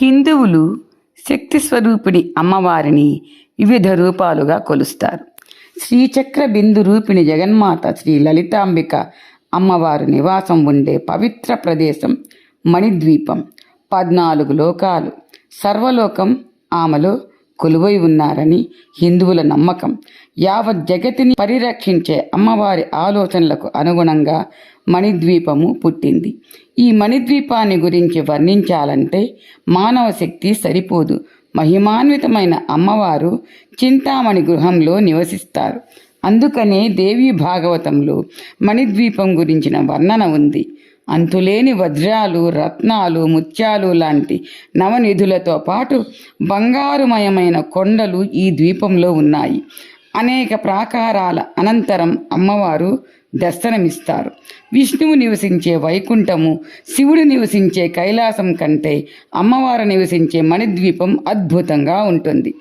హిందువులు శక్తి స్వరూపిణి అమ్మవారిని వివిధ రూపాలుగా కొలుస్తారు. శ్రీచక్ర బిందు రూపిణి జగన్మాత శ్రీ లలితాంబిక అమ్మవారు నివాసం ఉండే పవిత్ర ప్రదేశం మణిద్వీపం. పద్నాలుగు లోకాలు. సర్వలోకం ఆమెలో కొలువై ఉన్నారని హిందువుల నమ్మకం. యావత్ జగతిని పరిరక్షించే అమ్మవారి ఆలోచనలకు అనుగుణంగా మణిద్వీపము పుట్టింది. ఈ మణిద్వీపాన్ని గురించి వర్ణించాలంటే మానవ శక్తి సరిపోదు. మహిమాన్వితమైన అమ్మవారు చింతామణి గృహంలో నివసిస్తారు. అందుకనే దేవి భాగవతంలో మణిద్వీపం గురించిన వర్ణన ఉంది. అంతులేని వజ్రాలు రత్నాలు ముత్యాలు లాంటి నవనిధులతో పాటు బంగారుమయమైన కొండలు ఈ ద్వీపంలో ఉన్నాయి. అనేక ప్రాకారాల అనంతరం అమ్మవారు దర్శనమిస్తారు. విష్ణువు నివసించే వైకుంఠము శివుడు నివసించే కైలాసం కంటే అమ్మవారు నివసించే మణిద్వీపం అద్భుతంగా ఉంటుంది.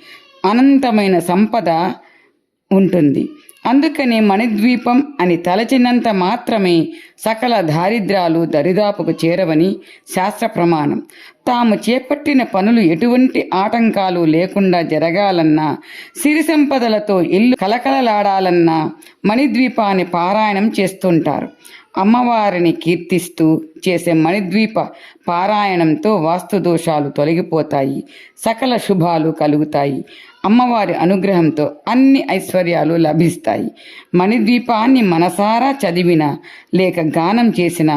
అనంతమైన సంపద ఉంటుంది. అందుకనే మణిద్వీపం అని తలచినంత మాత్రమే సకల దారిద్రాలు దరిదాపుకు చేరవని శాస్త్ర ప్రమాణం. తాము చేపట్టిన పనులు ఎటువంటి ఆటంకాలు లేకుండా జరగాలన్నా సిరి సంపదలతో ఇల్లు కలకలలాడాలన్నా మణిద్వీపాన్ని పారాయణం చేస్తుంటారు. అమ్మవారిని కీర్తిస్తూ చేసే మణిద్వీప పారాయణంతో వాస్తు దోషాలు తొలగిపోతాయి సకల శుభాలు కలుగుతాయి. అమ్మవారి అనుగ్రహంతో అన్ని ఐశ్వర్యాలు లభిస్తాయి. మణిద్వీపాన్ని మనసారా చదివిన లేక గానం చేసిన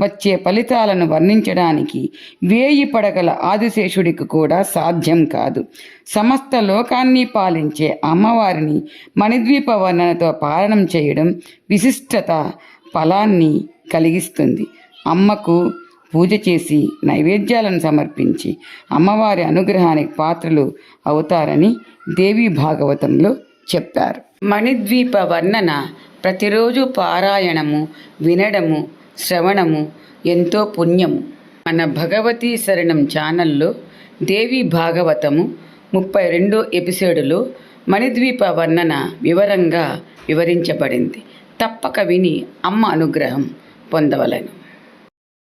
వచ్చే ఫలితాలను వర్ణించడానికి వేయి పడగల ఆదిశేషుడికి కూడా సాధ్యం కాదు. సమస్త లోకాన్ని పాలించే అమ్మవారిని మణిద్వీప వర్ణనతో పాలనం చేయడం విశిష్టత ఫలాన్ని కలిగిస్తుంది. అమ్మకు పూజ చేసి నైవేద్యాలను సమర్పించి అమ్మవారి అనుగ్రహానికి పాత్రలు అవుతారని దేవి భాగవతంలో చెప్పారు. మణిద్వీప వర్ణన ప్రతిరోజు పారాయణము వినడము శ్రవణము ఎంతో పుణ్యము. మన భగవతీ శరణం ఛానల్లో దేవి భాగవతము ముప్పై రెండో ఎపిసోడులో మణిద్వీప వర్ణన వివరంగా వివరించబడింది. తప్పక విని అమ్మ అనుగ్రహం పొందవలను.